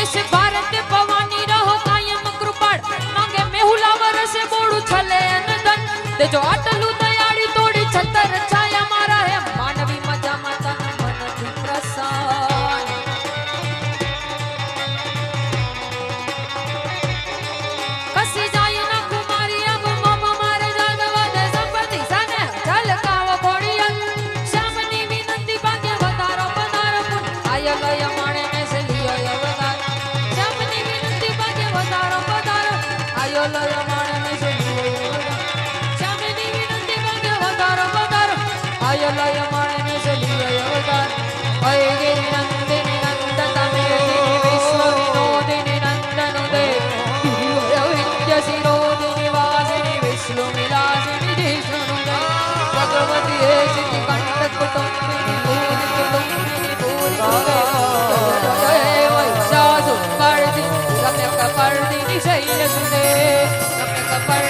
દેશ ભારત ભવાની રહો કાયમ કૃપાળ. માંગે મેહુલા વરસે બોડું છલે અનદન દેજો આટલું તૈયારી તોડી છતર છાયા મારા હે. માનવી મજામાં તન મનથી પ્રસન્ન. કસી જાય ના કુમારી અબ મમ મારે જાગવા દે. સંપત્તિ સાને ઝલકાવ ઘોડી શ્યામની વિનંતી ભાગ્ય વધારો પધારો પુન. આય ગય માણે અવતાર. અય ગિરિનંદ કપડની શૈલ સુને તમે કપડ